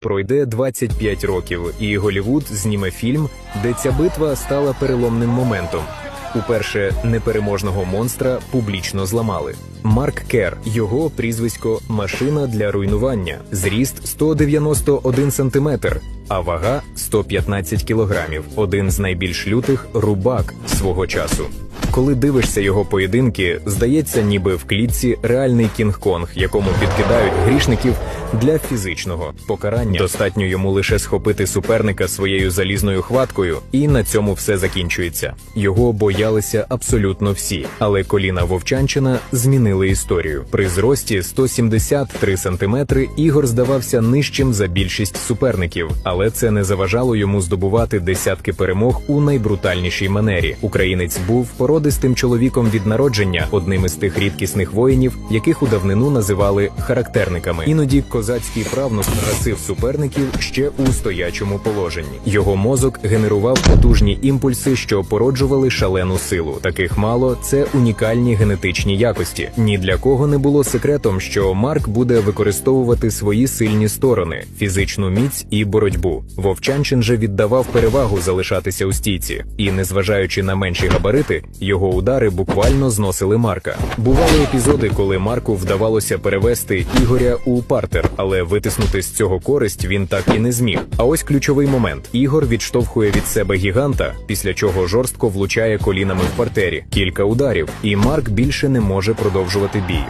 Пройде 25 років, і Голівуд зніме фільм, де ця битва стала переломним моментом. Уперше непереможного монстра публічно зламали. Марк Кер, його прізвисько машина для руйнування, зріст 191 сантиметр, а вага 115 кілограмів. Один з найбільш лютих рубак свого часу. Коли дивишся його поєдинки, здається, ніби в клітці реальний Кінг-Конг, якому підкидають грішників для фізичного покарання. Достатньо йому лише схопити суперника своєю залізною хваткою, і на цьому все закінчується. Його боялися абсолютно всі, але коліна Вовчанчина змінили історію. При зрості 173 сантиметри Ігор здавався нижчим за більшість суперників, але це не заважало йому здобувати десятки перемог у найбрутальнішій манері. Українець був породистим чоловіком від народження, одним із тих рідкісних воїнів, яких у давнину називали характерниками. Іноді козацький правнук гасив суперників ще у стоячому положенні. Його мозок генерував потужні імпульси, що породжували шалену силу. Таких мало це унікальні генетичні якості. Ні для кого не було секретом, що Марк буде використовувати свої сильні сторони фізичну міць і боротьбу. Вовчанчин же віддавав перевагу залишатися у стійці, і, незважаючи на менші габарити, його удари буквально зносили Марка. Бували епізоди, коли Марку вдавалося перевести Ігоря у партер, але витиснути з цього користь він так і не зміг. А ось ключовий момент: Ігор відштовхує від себе гіганта, після чого жорстко влучає колінами в партері. Кілька ударів, і Марк більше не може продовжувати бій.